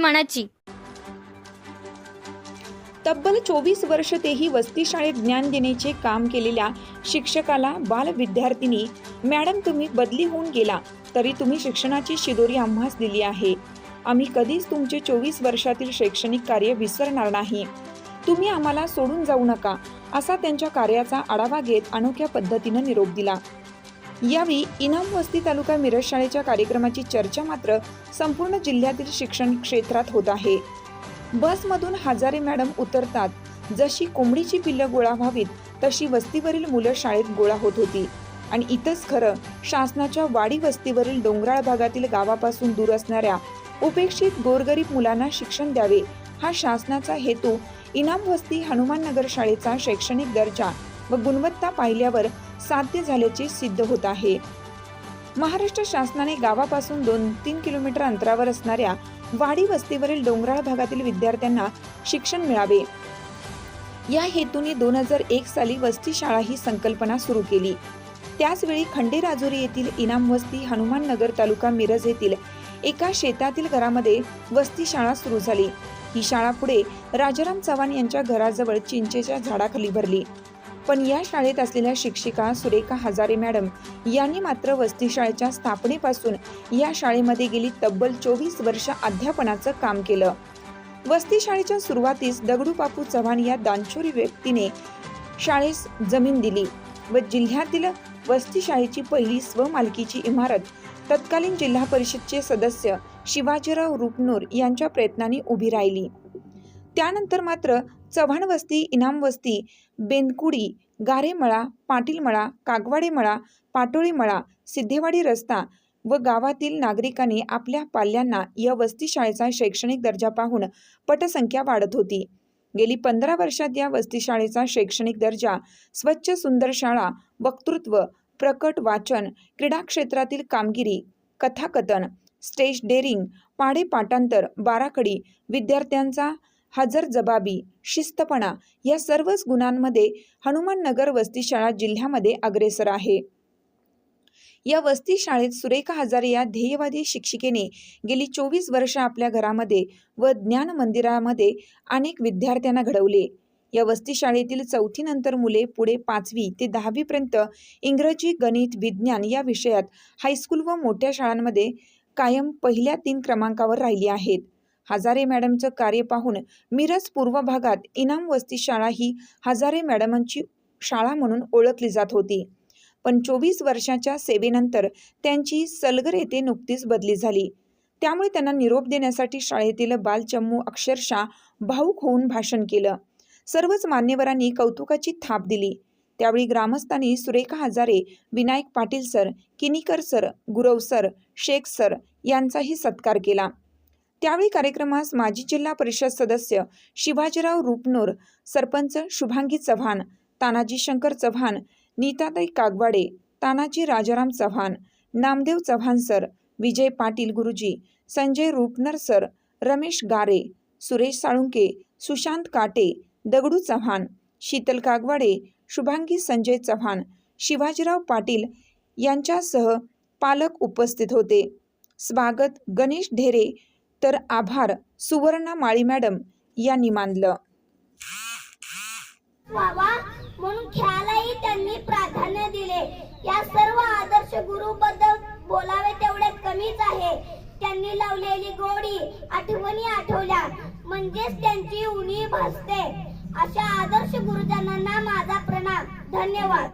मनाची तब्बल चोवीस वर्ष तेही वस्ती शाळेत ज्ञान देण्याचे काम केलेल्या शिक्षकाला बाल विद्यार्थिनी मॅडम तुम्ही बदली होऊन गेला तरी तुम्ही शिक्षणाची शिदोरी आम्हास दिली आहे. आम्ही कधीच तुमचे चोवीस वर्षातील शैक्षणिक कार्य विसरणार नाही. तुम्ही आम्हाला सोडून जाऊ नका असा त्यांच्या कार्याचा आढावा घेत अनोख्या पद्धतीनं निरोप दिला. यावेळी इनाम वस्ती तालुका मिरज शाळेच्या कार्यक्रमाची चर्चा मात्र संपूर्ण जिल्ह्यातील शिक्षण क्षेत्रात होत आहे. बसमधून हजारे मॅडम उतरतात. जशी कोंबडीची पिल्लं गोळा व्हावीत तशी वस्तीवरील मुलं शाळेत गोळा होत होती. आणि इथंच खरं शासनाच्या वाडी वस्तीवरील डोंगराळ भागातील गावापासून दूर असणाऱ्या उपेक्षित गोरगरीब मुलांना शिक्षण द्यावे हा शासनाचा हेतू. इनाम वस्ती हनुमाननगर शाळेचा शैक्षणिक दर्जा व गुणवत्ता पाहिल्यावर साध्य झाल्याचे सिद्ध होत आहे. महाराष्ट्र शासनाने गावापासून दोन तीन किलोमीटर अंतरावर असणाऱ्या वाडी वस्तीवरील डोंगराळ भागातील विद्यार्थ्यांना शिक्षण मिळावे. या हेतूने दोन हजार एक साली वस्ती शाळा ही संकल्पना सुरू केली. त्याचवेळी खंडेराजुरी येथील इनाम वस्ती हनुमान नगर तालुका मिरज येथील एका शेतातील घरामध्ये वस्ती शाळा सुरू झाली. ही शाळा पुढे राजाराम चव्हाण यांच्या घराजवळ चिंचेच्या झाडाखाली भरली. पण या शाळेत असलेल्या शिक्षिका सुरेखा हजारे मॅडम यांनी मात्र वस्ती शाळेच्या स्थापनेपासून या शाळेमध्ये गेली तब्बल चोवीस वर्ष अध्यापनाचं काम केलं. वस्ती शाळेच्या सुरुवातीस दगडू बापू चव्हाण या दानशूरी व्यक्तीने शाळेस जमीन दिली व जिल्ह्यातील वस्ती शाळेची पहिली स्वमालकीची इमारत तत्कालीन जिल्हा परिषदचे सदस्य शिवाजीराव रुपनूर यांच्या प्रयत्नांनी उभी राहिली. त्यानंतर मात्र चव्हाण वस्ती इनाम वस्ती बेनकुडी गारेमळा पाटीलमळा कागवाडेमळा पाटोळीमळा सिद्धेवाडी रस्ता व गावातील नागरिकांनी आपल्या पाल्यांना या वस्ती शाळेचा शैक्षणिक दर्जा पाहून पटसंख्या वाढत होती. गेली पंधरा वर्षात या वस्ती शाळेचा शैक्षणिक दर्जा स्वच्छ सुंदर शाळा वक्तृत्व प्रकट वाचन क्रीडा क्षेत्रातील कामगिरी कथाकथन स्टेज डेअरिंग पाढे पाठांतर बाराखडी विद्यार्थ्यांचा हजर जबाबी शिस्तपणा या सर्वच गुणांमध्ये हनुमान नगर वस्ती शाळा जिल्ह्यामध्ये अग्रेसर आहे. या वस्ती शाळेत सुरेखा हजारे या ध्येयवादी शिक्षिकेने गेली चोवीस वर्ष आपल्या घरामध्ये व ज्ञान मंदिरामध्ये अनेक विद्यार्थ्यांना घडवले. या वस्ती शाळेतील चौथी नंतर मुले पुढे पाचवी ते दहावीपर्यंत इंग्रजी गणित विज्ञान या विषयात हायस्कूल व मोठ्या शाळांमध्ये कायम पहिल्या तीन क्रमांकावर राहिली आहेत. हजारे मॅडमचं कार्य पाहून मिरज पूर्व भागात इनाम वस्ती शाळा ही हजारे मॅडमांची शाळा म्हणून ओळखली जात होती. पण चोवीस वर्षाच्या सेवेनंतर त्यांची सलगर येथे नुकतीच बदली झाली. त्यामुळे त्यांना निरोप देण्यासाठी शाळेतील बालचम्मू अक्षरशः भाऊक होऊन भाषण केलं. सर्वच मान्यवरांनी कौतुकाची थाप दिली. त्यावेळी ग्रामस्थांनी Surekha Hazare Vinayak Patil sir Kinikar sir Gurav sir Shaikh sir यांचाही सत्कार केला. त्यावेळी कार्यक्रमास माजी जिल्हा परिषद सदस्य शिवाजीराव रुपनोर सरपंच शुभांगी चव्हाण तानाजी शंकर चव्हाण नीताताई कागवाडे तानाजी राजाराम चव्हाण नामदेव चव्हाण सर विजय पाटील गुरुजी संजय रुपनर सर रमेश गारे सुरेश साळुंके सुशांत काटे दगडू चव्हाण शीतल कागवाडे शुभांगी संजय चव्हाण शिवाजीराव पाटील यांच्यासह पालक उपस्थित होते. स्वागत गणेश ढेरे तर आभार सुवर्णा माळी मॅडम यांनी मानलं. म्हणून खेळालाही त्यांनी प्राधान्य दिले. या सर्व आदर्श गुरु बद्दल बोलावे तेवढे कमीच आहे. त्यांनी लावलेली गोडी आठवणी आठवल्या. म्हणजेच त्यांची उणी भासते. अशा आदर्श गुरुजनांना माझा प्रणाम. धन्यवाद.